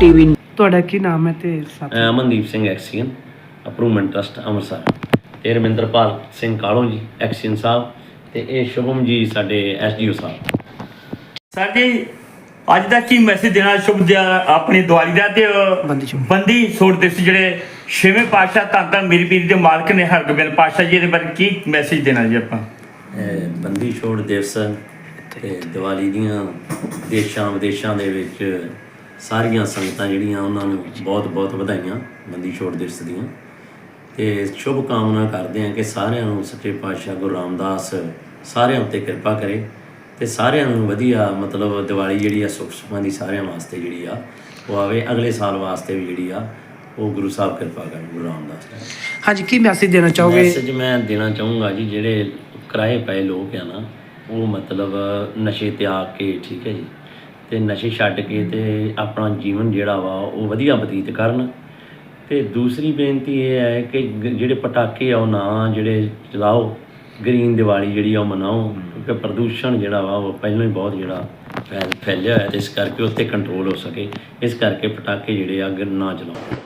TV ਤੁਹਾਡਾ ਕੀ ਨਾਮ ਹੈ ਤੇ ਸਾਥ Amandeep Singh XEN improvement trust Amritsar. ਤੇ ਰਮਿੰਦਰਪਾਲ ਸਿੰਘ ਕਾਲੋਂ ਜੀ ਐਕਸੀਅਨ ਸਾਹਿਬ ਤੇ ਇਹ ਸ਼ੁਭਮ ਜੀ ਸਾਡੇ ਐਸਡੀਓ ਸਾਹਿਬ। ਸਾਡੇ ਅੱਜ ਦਾ ਕੀ ਮੈਸੇਜ ਦੇਣਾ ਸ਼ੁਭ ਦਿਆ ਆਪਣੀ ਦੀਵਾਲੀ ਦਾ ਤੇ ਬੰਦੀ ਛੋੜ। ਬੰਦੀ ਛੋੜ ਦਿਵਸ ਜਿਹੜੇ ਛੇਵੇਂ ਪਾਤਸ਼ਾਹ ਧੰਨ ਧੰਨ ਮੇਰੀ ਪੀਰੀ ਦੇ ਮਾਲਕ ਨੇ ਹਰਗੋਬਿੰਦ ਪਾਤਸ਼ਾਹ ਜੀ ਦੇ ਬਾਰੇ ਕੀ ਮੈਸੇਜ ਦੇਣਾ ਜੀ ਆਪਾਂ? ਬੰਦੀ ਛੋੜ ਦਿਵਸ ਤੇ ਦੀਵਾਲੀ ਦੀਆਂ ਦੇਸ਼ਾਂ ਵਿਦੇਸ਼ਾਂ ਦੇ ਵਿੱਚ ਸਾਰੀਆਂ ਸੰਗਤਾਂ ਜਿਹੜੀਆਂ ਉਹਨਾਂ ਨੂੰ ਬਹੁਤ-ਬਹੁਤ ਵਧਾਈਆਂ ਬੰਦੀ ਛੋੜ ਦਿਵਸ ਦੀਆਂ। ਤੇ ਸ਼ੁਭ ਕਾਮਨਾ ਕਰਦੇ ਹਾਂ ਕਿ ਸਾਰਿਆਂ ਨੂੰ ਸੱਚੇ ਪਾਤਸ਼ਾਹ ਗੁਰੂ ਰਾਮਦਾਸ ਸਾਰਿਆਂ ਉੱਤੇ ਕਿਰਪਾ ਕਰੇ ਤੇ ਸਾਰਿਆਂ ਨੂੰ ਵਧੀਆ ਮਤਲਬ ਦੀਵਾਲੀ ਜਿਹੜੀ ਆ ਸੁੱਖ ਸੁਖਾਂ ਦੀ ਸਾਰਿਆਂ ਵਾਸਤੇ ਜਿਹੜੀ ਆ ਉਹ ਆਵੇ। ਅਗਲੇ ਸਾਲ ਵਾਸਤੇ ਵੀ ਜਿਹੜੀ ਆ ਉਹ ਗੁਰੂ ਸਾਹਿਬ ਕਿਰਪਾ ਕਰਨ ਗੁਰੂ ਰਾਮਦਾਸ ਹਾਂਜੀ ਕੀ ਮੈਸੇਜ ਦੇਣਾ ਚਾਹੋਗੇ? ਮੈਸੇਜ ਮੈਂ ਦੇਣਾ ਚਾਹੂੰਗਾ ਜੀ ਜਿਹੜੇ ਕਿਰਾਏ ਪਏ ਲੋਕ ਆ ਨਾ ਉਹ ਮਤਲਬ ਨਸ਼ੇ ਤਿਆਗ ਕੇ ਠੀਕ ਹੈ ਜੀ। ਤੇ ਨਸ਼ੇ ਛੱਡ ਕੇ ਤੇ ਆਪਣਾ ਜੀਵਨ ਜਿਹੜਾ ਵਾ, ਉਹ ਵਧੀਆ ਬਤੀਤ ਕਰਨ। ਤੇ ਦੂਸਰੀ ਬੇਨਤੀ ਇਹ ਹੈ ਕਿ ਗ- ਜਿਹੜੇ ਪਟਾਕੇ ਆ, ਉਹ ਨਾ ਜਿਹੜੇ ਚਲਾਓ। ਗ੍ਰੀਨ ਦੀਵਾਲੀ ਜਿਹੜੀ ਆ, ਉਹ ਮਨਾਓ। ਕਿਉਂਕਿ ਪ੍ਰਦੂਸ਼ਣ ਜਿਹੜਾ ਵਾ, ਉਹ ਪਹਿਲਾਂ ਹੀ ਬਹੁਤ ਜਿਹੜਾ ਫੈਲ- ਫੈਲਿਆ ਹੋਇਆ ਤੇ ਇਸ ਕਰਕੇ ਉੱਤੇ ਕੰਟਰੋਲ ਹੋ ਸਕੇ। ਇਸ ਕਰਕੇ ਪਟਾਕੇ ਜਿਹੜੇ ਆ ਨਾ ਚਲਾਓ।